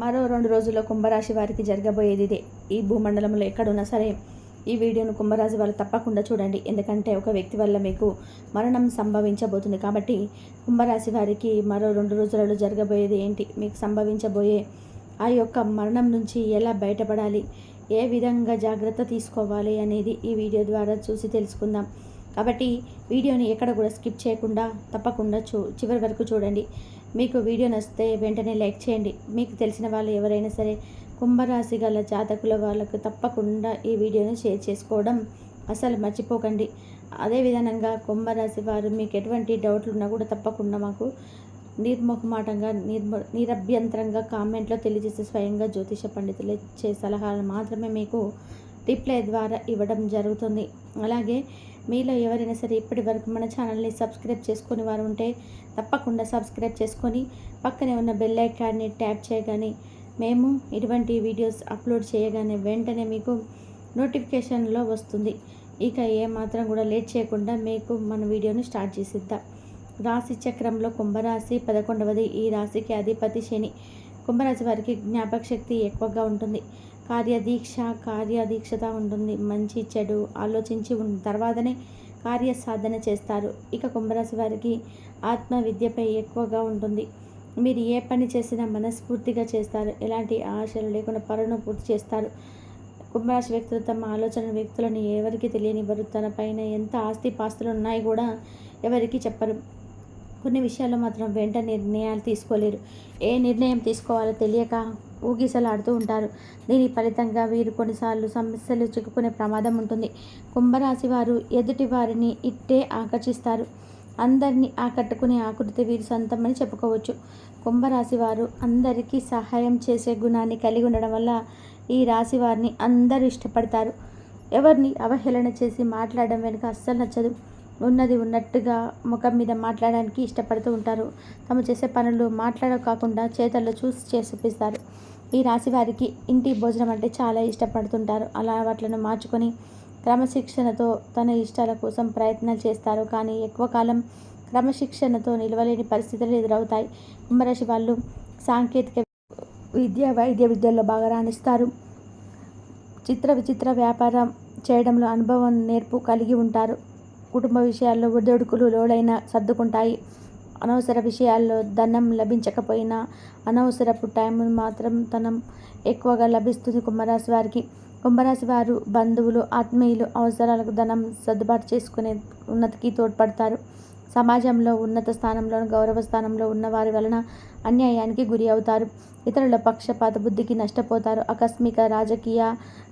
మరో రెండు రోజుల్లో కుంభరాశి వారికి జరగబోయేది ఇదే. ఈ భూమండలంలో ఎక్కడున్నా సరే ఈ వీడియోను కుంభరాశి వాళ్ళు తప్పకుండా చూడండి. ఎందుకంటే ఒక వ్యక్తి వల్ల మీకు మరణం సంభవించబోతుంది కాబట్టి కుంభరాశి వారికి మరో రెండు రోజులలో జరగబోయేది ఏంటి? మీకు సంభవించబోయే ఆ యొక్క మరణం నుంచి ఎలా బయటపడాలి? ఏ విధంగా జాగ్రత్త తీసుకోవాలి అనేది ఈ వీడియో ద్వారా చూసి తెలుసుకుందాం. కాబట్టి వీడియోని ఎక్కడ కూడా స్కిప్ చేయకుండా తప్పకుండా చూ చివరి వరకు చూడండి. మీకు వీడియో నచ్చితే వెంటనే లైక్ చేయండి. మీకు తెలిసిన వాళ్ళు ఎవరైనా సరే కుంభరాశి గల జాతకుల వాళ్ళకు తప్పకుండా ఈ వీడియోని షేర్ చేసుకోవడం అసలు మర్చిపోకండి. అదేవిధంగా కుంభరాశి వారు మీకు ఎటువంటి డౌట్లు ఉన్నా కూడా తప్పకుండా మాకు నిర్మోహమాటంగా నిర్మ నిరభ్యంతరంగా కామెంట్లో తెలియజేసే స్వయంగా జ్యోతిష పండితులు ఇచ్చే సలహాలు మాత్రమే మీకు రిప్లై ద్వారా ఇవ్వడం జరుగుతుంది. అలాగే మీలో ఎవరైనా సరే ఇప్పటి వరకు మన ఛానల్ని సబ్స్క్రైబ్ చేసుకుని వారు ఉంటే తప్పకుండా సబ్స్క్రైబ్ చేసుకొని పక్కనే ఉన్న బెల్ ఐకాన్ని ట్యాప్ చేయగానే మేము ఇటువంటి వీడియోస్ అప్లోడ్ చేయగానే వెంటనే మీకు నోటిఫికేషన్లో వస్తుంది. ఇక ఏమాత్రం కూడా లేట్ చేయకుండా మీకు మన వీడియోని స్టార్ట్ చేసిద్దాం. రాశి చక్రంలో కుంభరాశి పదకొండవది. ఈ రాశికి అధిపతి శని. కుంభరాశి వారికి జ్ఞాపక శక్తి ఎక్కువగా ఉంటుంది. కార్యదీక్ష కార్యదీక్షత ఉంటుంది. మంచి చెడు ఆలోచించి ఉన్న తర్వాతనే కార్య సాధన చేస్తారు. ఇక కుంభరాశి వారికి ఆత్మ విద్యపై ఎక్కువగా ఉంటుంది. మీరు ఏ పని చేసినా మనస్ఫూర్తిగా చేస్తారు. ఎలాంటి ఆశలు లేకుండా పనులను పూర్తి చేస్తారు. కుంభరాశి వ్యక్తులు తమ ఆలోచన వ్యక్తులను ఎవరికి తెలియనివ్వరు తన పైన ఎంత ఆస్తి పాస్తులు ఉన్నాయి కూడా ఎవరికి చెప్పరు. కొన్ని విషయాల్లో మాత్రం వెంట నిర్ణయాలు తీసుకోలేరు. ఏ నిర్ణయం తీసుకోవాలో తెలియక ఊగిసలాడుతూ ఉంటారు. దీని ఫలితంగా వీరు కొన్నిసార్లు సమస్యలు చిక్కుకునే ప్రమాదం ఉంటుంది. కుంభరాశి వారు ఎదుటి వారిని ఇట్టే ఆకర్షిస్తారు. అందరినీ ఆకట్టుకునే ఆకృతి వీరి సొంతమని చెప్పుకోవచ్చు. కుంభరాశి వారు అందరికీ సహాయం చేసే గుణాన్ని కలిగి ఉండడం వల్ల ఈ రాశి వారిని అందరూ ఇష్టపడతారు. ఎవరిని అవహేళన చేసి మాట్లాడడం వెనుక అస్సలు నచ్చదు. ఉన్నది ఉన్నట్టుగా ముఖం మీద మాట్లాడడానికి ఇష్టపడుతూ ఉంటారు. తాము చేసే పనులు మాట్లాడ కాకుండా చేతల్లో చూసి చేసిపిస్తారు ఈ రాశి వారికి ఇంటి భోజనం అంటే చాలా ఇష్టపడుతుంటారు. అలవాట్లను మార్చుకొని క్రమశిక్షణతో తన ఇష్టాల కోసం ప్రయత్నాలు చేస్తారు. కానీ ఎక్కువ కాలం క్రమశిక్షణతో నిలవలేని పరిస్థితులు ఎదురవుతాయి. కుంభరాశి వాళ్ళు సాంకేతిక విద్య వైద్య విద్యల్లో బాగా రాణిస్తారు. చిత్ర విచిత్ర వ్యాపారం చేయడంలో అనుభవం నేర్పు కలిగి ఉంటారు. కుటుంబ విషయాల్లో ఒడిదొడుకులు లోడైనా సర్దుకుంటాయి. అనవసర విషయాల్లో ధనం లభించకపోయినా అనవసరపు టైం మాత్రం ధనం ఎక్కువగా లభిస్తుంది కుంభరాశి వారికి. కుంభరాశి వారు బంధువులు ఆత్మీయులు అవసరాలకు ధనం సర్దుబాటు చేసుకునే ఉన్నతికి తోడ్పడతారు. సమాజంలో ఉన్నత స్థానంలో గౌరవ స్థానంలో ఉన్న వారి వలన అన్యాయానికి గురి అవుతారు. ఇతరుల పక్షపాత బుద్ధికి నష్టపోతారు. ఆకస్మిక రాజకీయ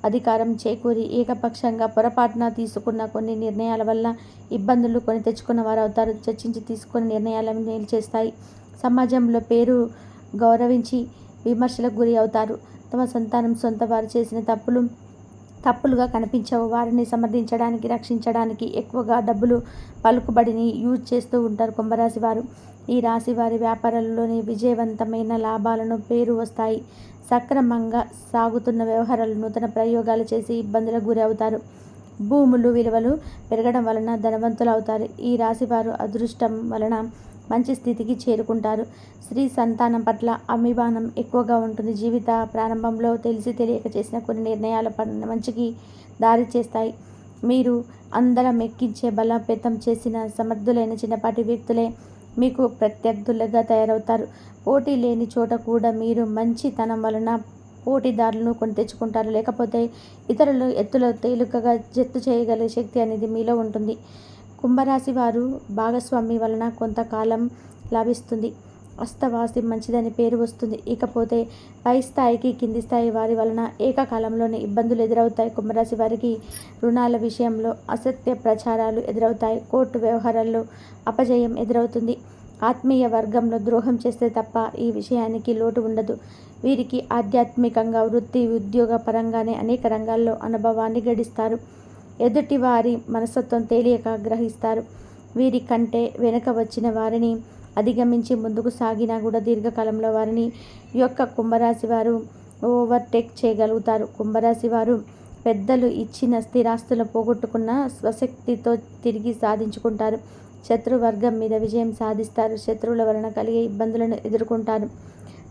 అధికారం చేకూరి ఏకపక్షంగా పొరపాటున తీసుకున్న కొన్ని నిర్ణయాల వల్ల ఇబ్బందులు కొని తెచ్చుకున్న వారు అవుతారు చర్చించి తీసుకున్న నిర్ణయాలను నిలిచేస్తాయి చేస్తాయి సమాజంలో పేరు గౌరవించి విమర్శలకు గురి అవుతారు. తమ సంతానం సొంత వారు చేసిన తప్పులు తప్పులుగా కనిపించవు. వారిని సమర్థించడానికి రక్షించడానికి ఎక్కువగా డబ్బులు పలుకుబడిని యూజ్ చేస్తూ ఉంటారు కుంభరాశి వారు ఈ రాశి వారి వ్యాపారాల్లోని విజయవంతమైన లాభాలను పేరు వస్తాయి. సక్రమంగా సాగుతున్న వ్యవహారాలు నూతన ప్రయోగాలు చేసి ఇబ్బందులకు గురి అవుతారు. భూములు విలువలు పెరగడం వలన ధనవంతులు అవుతారు. ఈ రాశి వారు అదృష్టం వలన మంచి స్థితికి చేరుకుంటారు. స్త్రీ సంతానం పట్ల అభిమానం ఎక్కువగా ఉంటుంది. జీవిత ప్రారంభంలో తెలిసి తెలియక చేసిన కొన్ని నిర్ణయాల మంచికి దారి చేస్తాయి. మీరు అందరం ఎక్కించే బలోపేతం చేసిన సమర్థులైన చిన్నపాటి వ్యక్తులే మీకు ప్రత్యర్థులుగా తయారవుతారు. పోటీ లేని చోట కూడా మీరు మంచితనం వలన పోటీదారులను కొని తెచ్చుకుంటారు. లేకపోతే ఇతరులు ఎత్తులో తేలికగా జత్తు చేయగలిగే శక్తి అనేది మీలో ఉంటుంది. కుంభరాశి వారు భాగస్వామి వలన కొంతకాలం లభిస్తుంది. అస్తవాసి మంచిదని పేరు వస్తుంది. ఇకపోతే పై స్థాయికి కింది స్థాయి వారి వలన ఏకకాలంలోనే ఇబ్బందులు ఎదురవుతాయి. కుంభరాశి వారికి రుణాల విషయంలో అసత్య ప్రచారాలు ఎదురవుతాయి. కోర్టు వ్యవహారాల్లో అపజయం ఎదురవుతుంది. ఆత్మీయ వర్గంలో ద్రోహం చేస్తే తప్ప ఈ విషయానికి లోటు ఉండదు. వీరికి ఆధ్యాత్మికంగా వృత్తి ఉద్యోగ పరంగానే అనేక రంగాల్లో అనుభవాన్ని గడిస్తారు. ఎదుటి వారి మనస్తత్వం తేలియక గ్రహిస్తారు. వీరి కంటే వెనుక వచ్చిన వారిని అధిగమించి ముందుకు సాగినా కూడా దీర్ఘకాలంలో వారిని యొక్క కుంభరాశి వారు ఓవర్టేక్ చేయగలుగుతారు. కుంభరాశి వారు పెద్దలు ఇచ్చిన స్థిరాస్తులు పోగొట్టుకున్న స్వశక్తితో తిరిగి సాధించుకుంటారు. శత్రువర్గం మీద విజయం సాధిస్తారు. శత్రువుల వలన కలిగే ఇబ్బందులను ఎదుర్కొంటారు.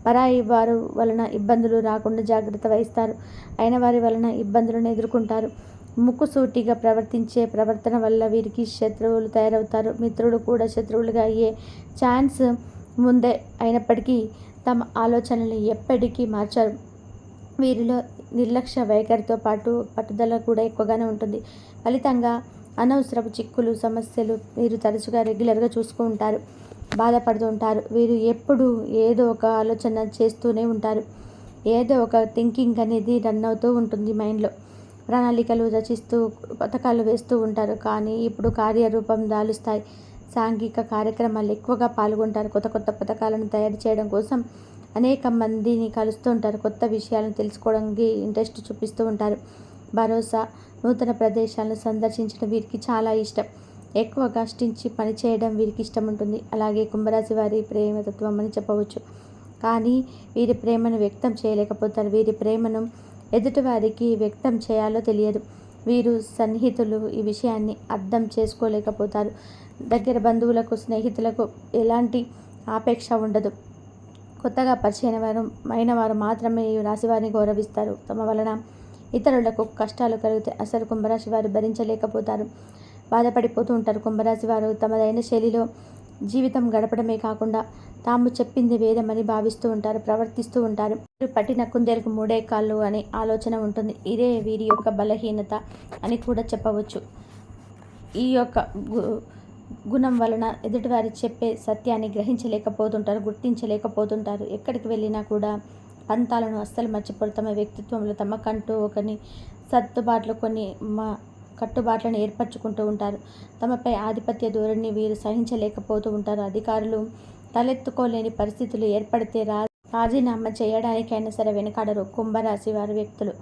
పరాయి వారు వలన ఇబ్బందులు రాకుండా జాగ్రత్త వహిస్తారు. అయిన వారి వలన ఇబ్బందులను ఎదుర్కొంటారు. ముక్కుసూటిగా ప్రవర్తించే ప్రవర్తన వల్ల వీరికి శత్రువులు తయారవుతారు. మిత్రుడు కూడా శత్రువులుగా అయ్యే ఛాన్స్ ముందే అయినప్పటికీ తమ ఆలోచనలు ఎప్పటికీ మార్చారు. వీరిలో నిర్లక్ష్య వైఖరితో పాటు పట్టుదల కూడా ఎక్కువగానే ఉంటుంది. ఫలితంగా అనవసరపు చిక్కులు సమస్యలు వీరు తరచుగా రెగ్యులర్గా చూసుకుంటారు ఉంటారు. బాధపడుతూ ఉంటారు. వీరు ఎప్పుడు ఏదో ఒక ఆలోచన చేస్తూనే ఉంటారు. ఏదో ఒక థింకింగ్ అనేది రన్ అవుతూ ఉంటుంది మైండ్లో. ప్రణాళికలు రచిస్తూ పథకాలు వేస్తూ ఉంటారు. కానీ ఇప్పుడు కార్యరూపం దాలుస్తాయి. సాంఘిక కార్యక్రమాలు ఎక్కువగా పాల్గొంటారు. కొత్త కొత్త పథకాలను తయారు చేయడం కోసం అనేక మందిని కలుస్తూ ఉంటారు. కొత్త విషయాలను తెలుసుకోవడానికి ఇంట్రెస్ట్ చూపిస్తూ ఉంటారు. భరోసా నూతన ప్రదేశాలను సందర్శించడం వీరికి చాలా ఇష్టం. ఎక్కువ కష్టించి పనిచేయడం వీరికి ఇష్టం ఉంటుంది. అలాగే కుంభరాశి వారి ప్రేమతత్వం అని చెప్పవచ్చు. కానీ వీరి ప్రేమను వ్యక్తం చేయలేకపోతారు. వీరి ప్రేమను ఎదుటివారికి వ్యక్తం చేయాలో తెలియదు. వీరు సన్నిహితులు. ఈ విషయాన్ని అర్థం చేసుకోలేకపోతారు. దగ్గర బంధువులకు స్నేహితులకు ఎలాంటి ఆపేక్ష ఉండదు. కొత్తగా పరిచయం వారు అయిన వారు మాత్రమే ఈ రాశివారిని గౌరవిస్తారు. తమ వలన ఇతరులకు కష్టాలు కలిగితే అసలు కుంభరాశి వారు భరించలేకపోతారు. బాధపడిపోతూ ఉంటారు. కుంభరాశి వారు తమదైన శైలిలో జీవితం గడపడమే కాకుండా తాము చెప్పింది వేదమని భావిస్తూ ఉంటారు ప్రవర్తిస్తూ ఉంటారు. వీరు పట్టిన కుందేలకు మూడే కాళ్ళు అనే ఆలోచన ఉంటుంది. ఇదే వీరి యొక్క బలహీనత అని కూడా చెప్పవచ్చు. ఈ యొక్క గుణం వలన ఎదుటివారి చెప్పే సత్యాన్ని గ్రహించలేకపోతుంటారు గుర్తించలేకపోతుంటారు. ఎక్కడికి వెళ్ళినా కూడా పంతాలను అస్సలు మర్చిపోరు. తమ వ్యక్తిత్వంలో తమకంటూ ఒకని సర్దుబాట్లు కొన్ని మా కట్టుబాట్లను ఏర్పరచుకుంటూ ఉంటారు. తమపై ఆధిపత్య ధోరణి వీరు సహించలేకపోతూ ఉంటారు. అధికారులు తలెత్తుకోలేని పరిస్థితులు ఏర్పడితే రా రాజీనామా చేయడానికైనా సరే వెనకాడరు కుంభరాశి వారి వ్యక్తులు.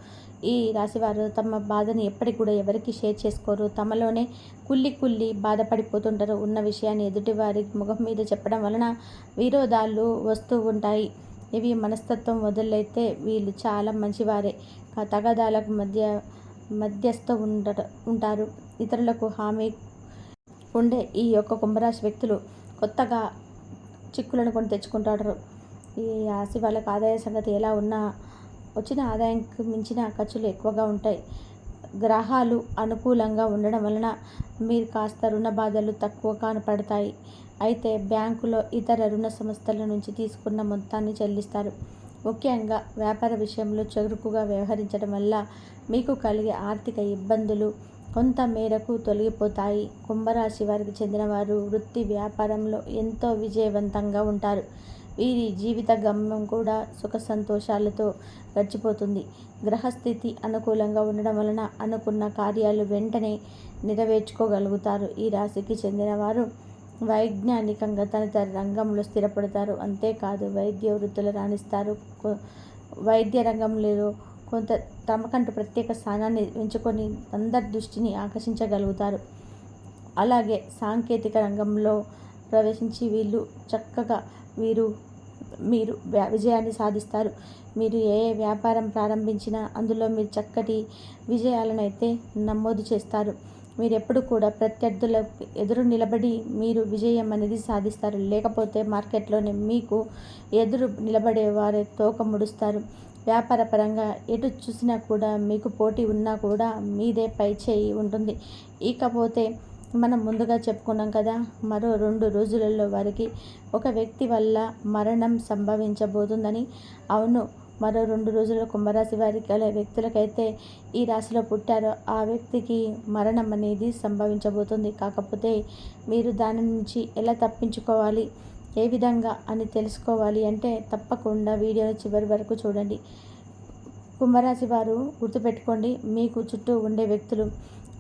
ఈ రాశివారు తమ బాధను ఎప్పటికి కూడా ఎవరికి షేర్ చేసుకోరు. తమలోనే కుల్లి కుల్లి బాధపడిపోతుంటారు. ఉన్న విషయాన్ని ఎదుటివారి ముఖం మీద చెప్పడం వలన విరోధాలు వస్తూ ఉంటాయి. ఇవి మనస్తత్వం వదిలైతే వీళ్ళు చాలా మంచివారే. తగదాలకు మధ్య మధ్యస్థ ఉండ ఉంటారు. ఇతరులకు హామీ ఉండే ఈ యొక్క కుంభరాశి వ్యక్తులు కొత్తగా చిక్కులను కొని తెచ్చుకుంటారు ఈ రాశి వాళ్ళకి ఆదాయ సంగతి ఎలా ఉన్నా వచ్చిన ఆదాయంకి మించిన ఖర్చులు ఎక్కువగా ఉంటాయి. గ్రహాలు అనుకూలంగా ఉండడం వలన మీరు కాస్త రుణ బాధలు తక్కువ కనపడతాయి అయితే బ్యాంకులో ఇతర రుణ సంస్థల నుంచి తీసుకున్న మొత్తాన్ని చెల్లిస్తారు. ముఖ్యంగా వ్యాపార విషయంలో చురుకుగా వ్యవహరించడం వల్ల మీకు కలిగే ఆర్థిక ఇబ్బందులు కొంత మేరకు తొలగిపోతాయి. కుంభరాశి వారికి చెందినవారు వృత్తి వ్యాపారంలో ఎంతో విజయవంతంగా ఉంటారు. వీరి జీవిత గమ్యం కూడా సుఖ సంతోషాలతో గడిచిపోతుంది. గ్రహస్థితి అనుకూలంగా ఉండడం వలన అనుకున్న కార్యాలు వెంటనే నెరవేర్చుకోగలుగుతారు. ఈ రాశికి చెందినవారు వైజ్ఞానికంగా తన రంగంలో స్థిరపడతారు. అంతేకాదు వైద్య వృత్తులు రాణిస్తారు. వైద్య రంగంలో కొంత తమకంటూ ప్రత్యేక స్థానాన్ని ఎంచుకొని అందరి దృష్టిని ఆకర్షించగలుగుతారు. అలాగే సాంకేతిక రంగంలో ప్రవేశించి వీళ్ళు చక్కగా వీరు మీరు విజయాన్ని సాధిస్తారు. మీరు ఏ ఏ వ్యాపారం ప్రారంభించినా అందులో మీరు చక్కటి విజయాలను అయితే నమోదు చేస్తారు. మీరు ఎప్పుడు కూడా ప్రత్యర్థుల ఎదురు నిలబడి మీరు విజయం అనేది సాధిస్తారు. లేకపోతే మార్కెట్లోనే మీకు ఎదురు నిలబడే వారే తోక ముడుస్తారు. వ్యాపార పరంగా ఎటు చూసినా కూడా మీకు పోటీ ఉన్నా కూడా మీదే పై చేయి ఉంటుంది. ఇకపోతే మనం ముందుగా చెప్పుకున్నాం కదా మరో రెండు రోజులలో వారికి ఒక వ్యక్తి వల్ల మరణం సంభవించబోతుందని. అవును మరో రెండు రోజుల్లో కుంభరాశి వారికి గల వ్యక్తులకైతే ఈ రాశిలో పుట్టారో. ఆ వ్యక్తికి మరణం అనేది సంభవించబోతుంది. కాకపోతే మీరు దాని నుంచి ఎలా తప్పించుకోవాలి? ఏ విధంగా అని తెలుసుకోవాలి అంటే తప్పకుండా వీడియోని చివరి వరకు చూడండి. కుంభరాశి వారు గుర్తుపెట్టుకోండి మీకు చుట్టూ ఉండే వ్యక్తులు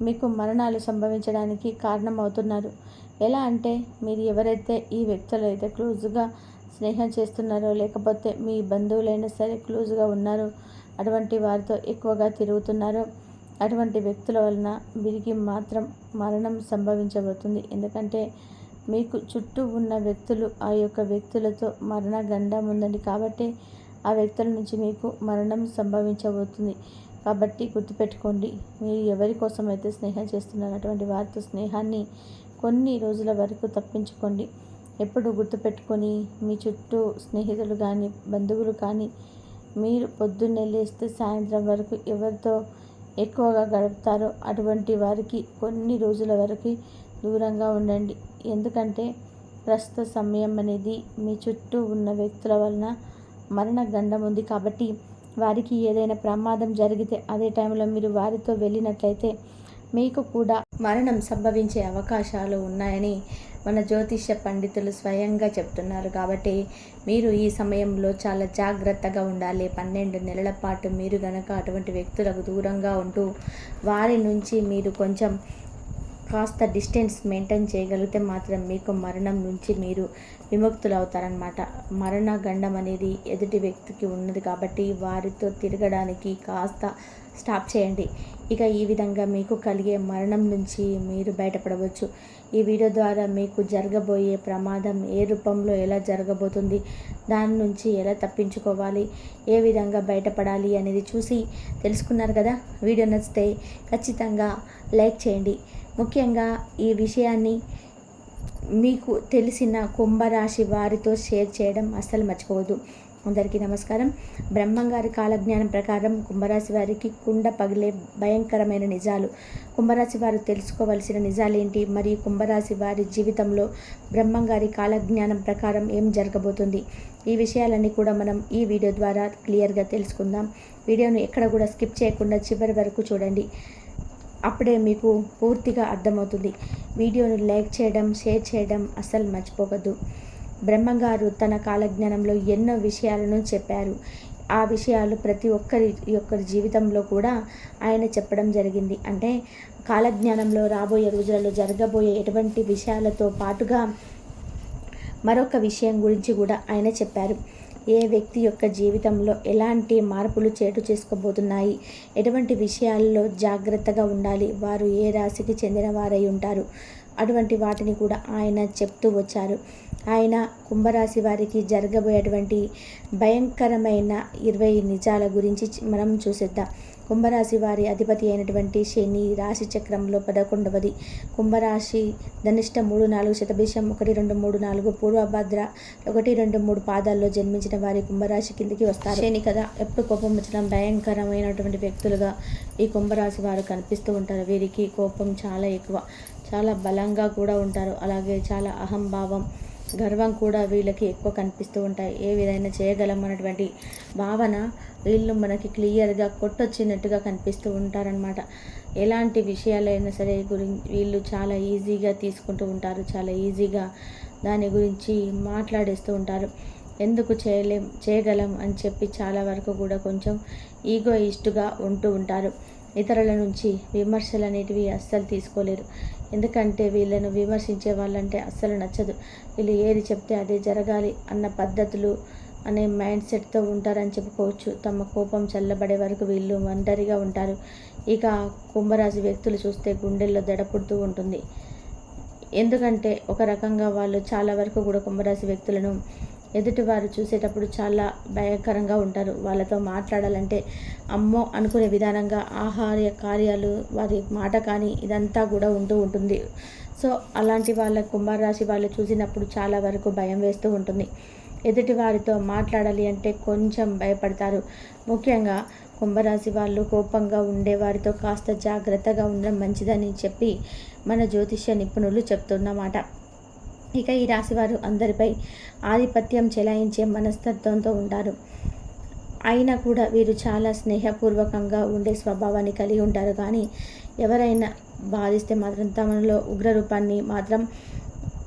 మీకు మరణాలు సంభవించడానికి కారణమవుతున్నారు. ఎలా అంటే మీరు ఎవరైతే ఈ వ్యక్తులు అయితే క్లోజ్గా స్నేహం చేస్తున్నారో లేకపోతే మీ బంధువులైనా సరే క్లోజ్గా ఉన్నారో అటువంటి వారితో ఎక్కువగా తిరుగుతున్నారో అటువంటి వ్యక్తుల వలన వీరికి మాత్రం మరణం సంభవించబోతుంది. ఎందుకంటే మీకు చుట్టూ ఉన్న వ్యక్తులు ఆ యొక్క వ్యక్తులతో మరణ గండం ఉందండి కాబట్టి ఆ వ్యక్తుల నుంచి మీకు మరణం సంభవించబోతుంది. కాబట్టి గుర్తుపెట్టుకోండి మీరు ఎవరి కోసం అయితే స్నేహం చేస్తున్నారో అటువంటి వారితో స్నేహాన్ని కొన్ని రోజుల వరకు తప్పించుకోండి. ఎప్పుడు గుర్తుపెట్టుకొని మీ చుట్టూ స్నేహితులు కానీ బంధువులు కానీ మీరు పొద్దున్నే లేస్తే సాయంత్రం వరకు ఎవరితో ఎక్కువగా గడుపుతారో అటువంటి వారికి కొన్ని రోజుల వరకు దూరంగా ఉండండి. ఎందుకంటే ప్రస్తుత సమయం అనేది మీ చుట్టూ ఉన్న వ్యక్తుల వలన మరణ గండం ఉంది కాబట్టి వారికి ఏదైనా ప్రమాదం జరిగితే అదే టైంలో మీరు వారితో వెళ్ళినట్లయితే మీకు కూడా మరణం సంభవించే అవకాశాలు ఉన్నాయని మన జ్యోతిష్య పండితులు స్వయంగా చెప్తున్నారు. కాబట్టి మీరు ఈ సమయంలో చాలా జాగ్రత్తగా ఉండాలి. పన్నెండు నెలల పాటు మీరు గనక అటువంటి వ్యక్తులకు దూరంగా ఉంటూ వారి నుంచి మీరు కొంచెం కాస్త డిస్టెన్స్ మెయింటైన్ చేయగలిగితే మాత్రం మీకు మరణం నుంచి మీరు విముక్తులు అవుతారనమాట మరణ గండం అనేది ఎదుటి వ్యక్తికి ఉన్నది కాబట్టి వారితో తిరగడానికి కాస్త స్టాప్ చేయండి. ఇక ఈ విధంగా మీకు కలిగే మరణం నుంచి మీరు బయటపడవచ్చు. ఈ వీడియో ద్వారా మీకు జరగబోయే ప్రమాదం ఏ రూపంలో ఎలా జరగబోతుంది దాని నుంచి ఎలా తప్పించుకోవాలి ఏ విధంగా బయటపడాలి అనేది చూసి తెలుసుకున్నారు కదా? వీడియో నచ్చితే ఖచ్చితంగా లైక్ చేయండి. ముఖ్యంగా ఈ విషయాన్ని మీకు తెలిసిన కుంభరాశి వారితో షేర్ చేయడం అస్సలు మర్చిపోవద్దు. అందరికీ నమస్కారం. బ్రహ్మంగారి కాలజ్ఞానం ప్రకారం కుంభరాశి వారికి కుండ పగిలే భయంకరమైన నిజాలు. కుంభరాశి వారు తెలుసుకోవలసిన నిజాలేంటి? మరియు కుంభరాశి వారి జీవితంలో బ్రహ్మంగారి కాలజ్ఞానం ప్రకారం ఏం జరగబోతుంది? ఈ విషయాలన్నీ కూడా మనం ఈ వీడియో ద్వారా క్లియర్గా తెలుసుకుందాం. వీడియోను ఎక్కడ కూడా స్కిప్ చేయకుండా చివరి వరకు చూడండి. అప్పుడే మీకు పూర్తిగా అర్థమవుతుంది. వీడియోను లైక్ చేయడం షేర్ చేయడం అస్సలు మర్చిపోవద్దు. బ్రహ్మగారు తన కాలజ్ఞానంలో ఎన్నో విషయాలను చెప్పారు. ఆ విషయాలు ప్రతి ఒక్కరి ఒక్కరి జీవితంలో కూడా ఆయన చెప్పడం జరిగింది. అంటే కాలజ్ఞానంలో రాబోయే రోజులలో జరగబోయే ఎటువంటి విషయాలతో పాటుగా మరొక విషయం గురించి కూడా ఆయన చెప్పారు. ఏ వ్యక్తి యొక్క జీవితంలో ఎలాంటి మార్పులు చేటు చేసుకోబోతున్నాయి? ఎటువంటి విషయాల్లో జాగ్రత్తగా ఉండాలి? వారు ఏ రాశికి చెందిన వారై ఉంటారు? అటువంటి వాటిని కూడా ఆయన చెప్తూ వచ్చారు. ఆయన కుంభరాశి వారికి జరగబోయేటువంటి భయంకరమైన ఇరవై నిజాల గురించి మనం చూసేద్దాం. కుంభరాశి వారి అధిపతి అయినటువంటి శని రాశి చక్రంలో పదకొండవది. కుంభరాశి ధనిష్ట మూడు నాలుగు శతభిషం ఒకటి రెండు మూడు నాలుగు పూర్వభద్ర ఒకటి రెండు మూడు పాదాల్లో జన్మించిన వారి కుంభరాశి కిందికి వస్తారు. శని కదా ఎప్పుడు కోపం వచ్చిన భయంకరమైనటువంటి వ్యక్తులుగా ఈ కుంభరాశి వారు కనిపిస్తూ ఉంటారు. వీరికి కోపం చాలా ఎక్కువ చాలా బలంగా కూడా ఉంటారు. అలాగే చాలా అహంభావం గర్వం కూడా వీళ్ళకి ఎక్కువ కనిపిస్తూ ఉంటాయి. ఏ విధంగా చేయగలం అన్నటువంటి భావన వీళ్ళు మనకి క్లియర్గా కొట్టొచ్చినట్టుగా కనిపిస్తూ ఉంటారనమాట ఎలాంటి విషయాలైనా సరే గురించి వీళ్ళు చాలా ఈజీగా తీసుకుంటూ ఉంటారు చాలా ఈజీగా దాని గురించి మాట్లాడేస్తూ ఉంటారు. ఎందుకు చేయలేం చేయగలం అని చెప్పి చాలా వరకు కూడా కొంచెం ఈగో ఉంటూ ఉంటారు. ఇతరుల నుంచి విమర్శలు అనేటివి అస్సలు తీసుకోలేరు. ఎందుకంటే వీళ్ళను విమర్శించే వాళ్ళంటే అస్సలు నచ్చదు. వీళ్ళు ఏది చెప్తే అదే జరగాలి అన్న పద్ధతులు అనే మైండ్ సెట్తో ఉంటారని చెప్పుకోవచ్చు. తమ కోపం చల్లబడే వరకు వీళ్ళు ఒంటరిగా ఉంటారు. ఇక కుంభరాశి వ్యక్తులు చూస్తే గుండెల్లో దడ పుడుతూ ఉంటుంది. ఎందుకంటే ఒక రకంగా వాళ్ళు చాలా వరకు కూడా కుంభరాశి వ్యక్తులను ఎదుటివారు చూసేటప్పుడు చాలా భయంకరంగా ఉంటారు. వాళ్ళతో మాట్లాడాలంటే అమ్మో అనుకునే విధానంగా ఆహార కార్యాలు వారి మాట కానీ ఇదంతా కూడా ఉంటూ ఉంటుంది. సో అలాంటి వాళ్ళ కుంభరాశి వాళ్ళు చూసినప్పుడు చాలా వరకు భయం వేస్తూ ఉంటుంది. ఎదుటి వారితో మాట్లాడాలి అంటే కొంచెం భయపడతారు. ముఖ్యంగా కుంభరాశి వాళ్ళు కోపంగా ఉండే వారితో కాస్త జాగ్రత్తగా ఉండడం మంచిదని చెప్పి మన జ్యోతిష్య నిపుణులు చెప్తున్నమాట. ఇక ఈ రాశివారు అందరిపై ఆధిపత్యం చెలాయించే మనస్తత్వంతో ఉంటారు. అయినా కూడా వీరు చాలా స్నేహపూర్వకంగా ఉండే స్వభావాన్ని కలిగి ఉంటారు. కానీ ఎవరైనా బాధిస్తే మాత్రం తమలో ఉగ్రరూపాన్ని మాత్రం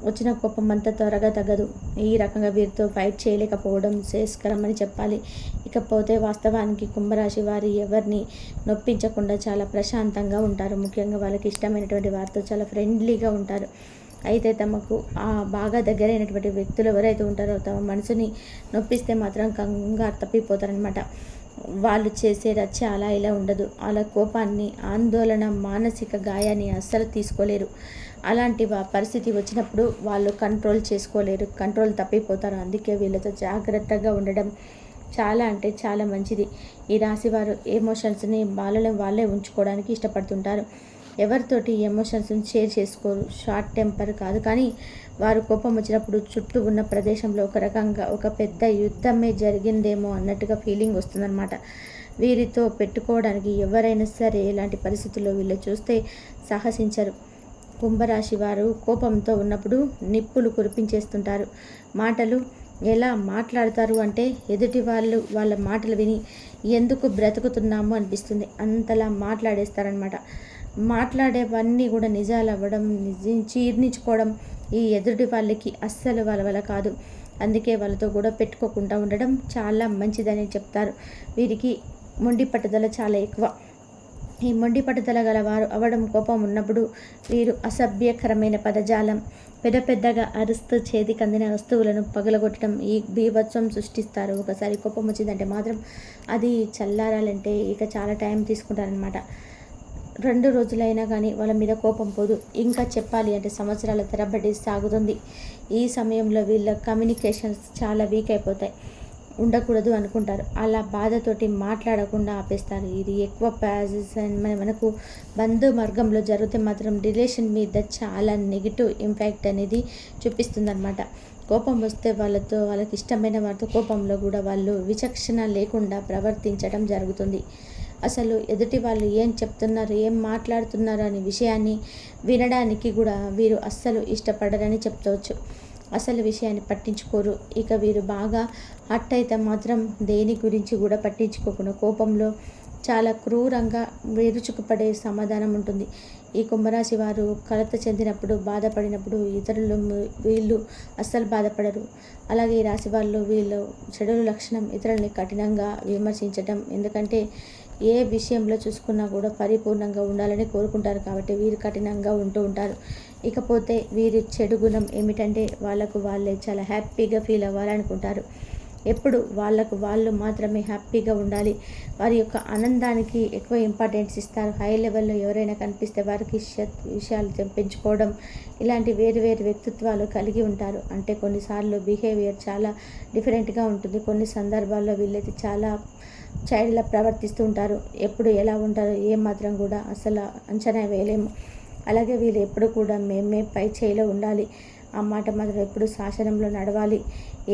వచ్చిన కోపం అంత త్వరగా తగ్గదు. ఈ రకంగా వీరితో ఫైట్ చేయలేకపోవడం శ్రేయస్కరం అని చెప్పాలి. ఇకపోతే వాస్తవానికి కుంభరాశి వారి ఎవరిని నొప్పించకుండా చాలా ప్రశాంతంగా ఉంటారు. ముఖ్యంగా వాళ్ళకి ఇష్టమైనటువంటి వారితో చాలా ఫ్రెండ్లీగా ఉంటారు. అయితే తమకు ఆ బాగా దగ్గరైనటువంటి వ్యక్తులు ఎవరైతే ఉంటారో తమ మనసుని నొప్పిస్తే మాత్రం కంగారు తప్పిపోతారనమాట వాళ్ళు చేసే రచ్చ అలా ఇలా ఉండదు. వాళ్ళ కోపాన్ని ఆందోళన మానసిక గాయాన్ని అస్సలు తీసుకోలేరు. అలాంటి పరిస్థితి వచ్చినప్పుడు వాళ్ళు కంట్రోల్ చేసుకోలేరు కంట్రోల్ తప్పిపోతారు. అందుకే వీళ్ళతో జాగ్రత్తగా ఉండడం చాలా అంటే చాలా మంచిది. ఈ రాశివారు ఎమోషన్స్ని వాళ్ళని వాళ్ళే ఉంచుకోవడానికి ఇష్టపడుతుంటారు. ఎవరితోటి ఎమోషన్స్ని షేర్ చేసుకోరు. షార్ట్ టెంపర్ కాదు. కానీ వారు కోపం వచ్చినప్పుడు చుట్టూ ఉన్న ప్రదేశంలో ఒక రకంగా ఒక పెద్ద యుద్ధమే జరిగిందేమో అన్నట్టుగా ఫీలింగ్ వస్తుందన్నమాట. వీరితో పెట్టుకోవడానికి ఎవరైనా సరే ఇలాంటి పరిస్థితుల్లో వీళ్ళు చూస్తే సాహసించరు. కుంభరాశి వారు కోపంతో ఉన్నప్పుడు నిప్పులు కురిపించేస్తుంటారు. మాటలు ఎలా మాట్లాడతారు అంటే ఎదుటి వాళ్ళు వాళ్ళ మాటలు విని ఎందుకు బ్రతుకుతున్నాము అనిపిస్తుంది. అంతలా మాట్లాడేస్తారనమాట మాట్లాడేవన్నీ కూడా నిజాలు అవ్వడం చీర్ణించుకోవడం చీర్నించుకోవడం ఈ ఎదుటి వాళ్ళకి అస్సలు వాళ్ళ వల్ల కాదు. అందుకే వాళ్ళతో కూడా పెట్టుకోకుండా ఉండడం చాలా మంచిదని చెప్తారు. వీరికి మొండి పట్టుదల చాలా ఎక్కువ. ఈ మొండి పట్టుదల గలవారు అవడం కోపం ఉన్నప్పుడు వీరు అసభ్యకరమైన పదజాలం. పెద్ద పెద్దగా అరుస్తూ చేతి కందిన వస్తువులను పగలగొట్టడం ఈ బీభత్సం సృష్టిస్తారు. ఒకసారి కోపం వచ్చిందంటే మాత్రం అది చల్లారాలంటే ఇక చాలా టైం తీసుకుంటారనమాట రెండు రోజులైనా కానీ వాళ్ళ మీద కోపం పోదు. ఇంకా చెప్పాలి అంటే సంవత్సరాల తరబడి సాగుతుంది. ఈ సమయంలో వీళ్ళ కమ్యూనికేషన్స్ చాలా వీక్ అయిపోతాయి. ఉండకూడదు అనుకుంటారు. అలా బాధతోటి మాట్లాడకుండా ఆపేస్తారు. ఇది ఎక్కువ ప్యాజెస్ మన మనకు బంధు మార్గంలో జరిగితే మాత్రం రిలేషన్ మీద చాలా నెగిటివ్ ఇంపాక్ట్ అనేది చూపిస్తుందన్నమాట. కోపం వస్తే వాళ్ళతో వాళ్ళకి ఇష్టమైన వారితో కోపంలో కూడా వాళ్ళు విచక్షణ లేకుండా ప్రవర్తించడం జరుగుతుంది. అసలు ఎదుటి వాళ్ళు ఏం చెప్తున్నారు ఏం మాట్లాడుతున్నారు అనే విషయాన్ని వినడానికి కూడా వీరు అస్సలు ఇష్టపడరని చెప్తవచ్చు. అసలు విషయాన్ని పట్టించుకోరు. ఇక వీరు బాగా హట్ అయితే మాత్రం దేని గురించి కూడా పట్టించుకోకుండా కోపంలో చాలా క్రూరంగా విరుచుకుపడే సమాధానం ఉంటుంది. ఈ కుంభరాశి వారు కలత చెందినప్పుడు బాధపడినప్పుడు ఇతరులు వీళ్ళు అస్సలు బాధపడరు. అలాగే ఈ రాశి వాళ్ళు వీళ్ళు చెడు లక్షణం ఇతరులని కఠినంగా విమర్శించడం ఎందుకంటే ఏ విషయంలో చూసుకున్నా కూడా పరిపూర్ణంగా ఉండాలని కోరుకుంటారు కాబట్టి వీరు కఠినంగా ఉంటూ ఉంటారు. ఇకపోతే వీరి చెడు గుణం ఏమిటంటే వాళ్ళకు వాళ్ళే చాలా హ్యాపీగా ఫీల్ అవ్వాలనుకుంటారు. ఎప్పుడు వాళ్ళకు వాళ్ళు మాత్రమే హ్యాపీగా ఉండాలి. వారి యొక్క ఆనందానికి ఎక్కువ ఇంపార్టెన్స్ ఇస్తారు. హై లెవెల్లో ఎవరైనా కనిపిస్తే వారికి విషయాలు పెంచుకోవడం ఇలాంటి వేరు వేరు వ్యక్తిత్వాలు కలిగి ఉంటారు. అంటే కొన్నిసార్లు బిహేవియర్ చాలా డిఫరెంట్గా ఉంటుంది. కొన్ని సందర్భాల్లో వీళ్ళైతే చాలా చైల్డ్లా ప్రవర్తిస్తూ ఉంటారు ఎప్పుడు ఎలా ఉంటారో ఏమాత్రం మాత్రం కూడా అసలు అంచనా వేయలేము. అలాగే వీళ్ళు ఎప్పుడు కూడా మేమే పై చేయిలో ఉండాలి. ఆ మాట మాత్రం ఎప్పుడు శాసనంలో నడవాలి.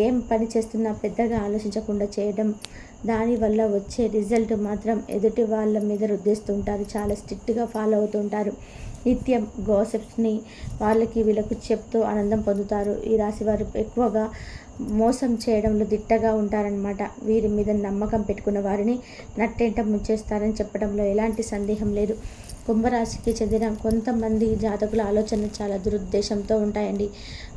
ఏం పని చేస్తున్నా పెద్దగా ఆలోచించకుండా చేయడం దానివల్ల వచ్చే రిజల్ట్ మాత్రం ఎదుటి వాళ్ళ మీద రుద్దేస్తుంటారు. చాలా స్ట్రిక్ట్గా ఫాలో అవుతుంటారు. నిత్యం గోసెప్స్ని వాళ్ళకి వీళ్ళకు చెప్తూ ఆనందం పొందుతారు. ఈ రాశి వారు ఎక్కువగా మోసం చేయడంలో దిట్టగా ఉంటారనమాట వీరి మీద నమ్మకం పెట్టుకున్న వారిని నట్టేంట ముంచేస్తారని చెప్పడంలో ఎలాంటి సందేహం లేదు. కుంభరాశికి చెందిన కొంతమంది జాతకుల ఆలోచనలు చాలా దురుద్దేశంతో ఉంటాయండి.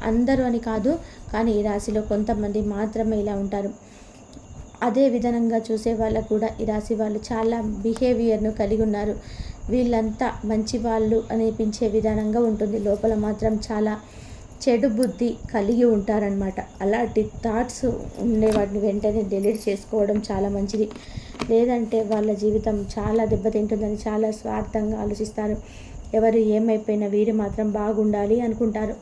అందరూ అని కాదు కానీ ఈ రాశిలో కొంతమంది మాత్రమే ఇలా ఉంటారు. అదే విధంగా చూసే వాళ్ళకు కూడా ఈ రాశి వాళ్ళు చాలా బిహేవియర్ను కలిగి ఉన్నారు. వీళ్ళంతా మంచి వాళ్ళు అనిపించే విధానంగా ఉంటుంది. లోపల మాత్రం చాలా చెడు బుద్ధి కలిగి ఉంటారనమాట అలాంటి థాట్స్ ఉండే వాటిని వెంటనే డిలీట్ చేసుకోవడం చాలా మంచిది. లేదంటే వాళ్ళ జీవితం చాలా దెబ్బతింటుందని చాలా స్వార్థంగా ఆలోచిస్తారు. ఎవరు ఏమైపోయినా వీరు మాత్రం బాగుండాలి అనుకుంటారు.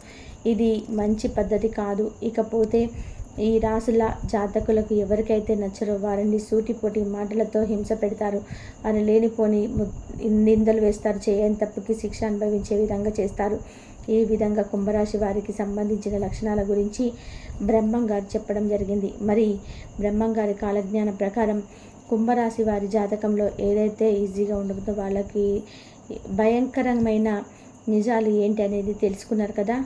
ఇది మంచి పద్ధతి కాదు. ఇకపోతే ఈ రాసుల జాతకులకు ఎవరికైతే నచ్చరో వారిని సూటిపోటి మాటలతో హింస పెడతారు. వారిని లేనిపోని నిందలు వేస్తారు. చేయని తప్పుకి శిక్ష అనుభవించే విధంగా చేస్తారు. ఈ విధంగా కుంభరాశి వారికి సంబంధించిన లక్షణాల గురించి బ్రహ్మం గారు చెప్పడం జరిగింది. మరి బ్రహ్మం గారి కాలజ్ఞానం ప్రకారం కుంభరాశి వారి జాతకంలో ఏదైతే ఈజీగా ఉండదో వాళ్ళకి భయంకరమైన నిజాలు ఏంటి అనేది తెలుసుకున్నారు కదా?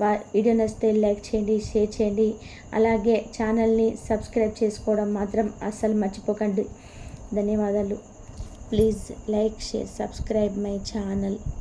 వా వీడియో నచ్చితే లైక్ చేయండి షేర్ చేయండి. అలాగే ఛానల్ని సబ్స్క్రైబ్ చేసుకోవడం మాత్రం అస్సలు మర్చిపోకండి. ధన్యవాదాలు. Please like share subscribe my channel.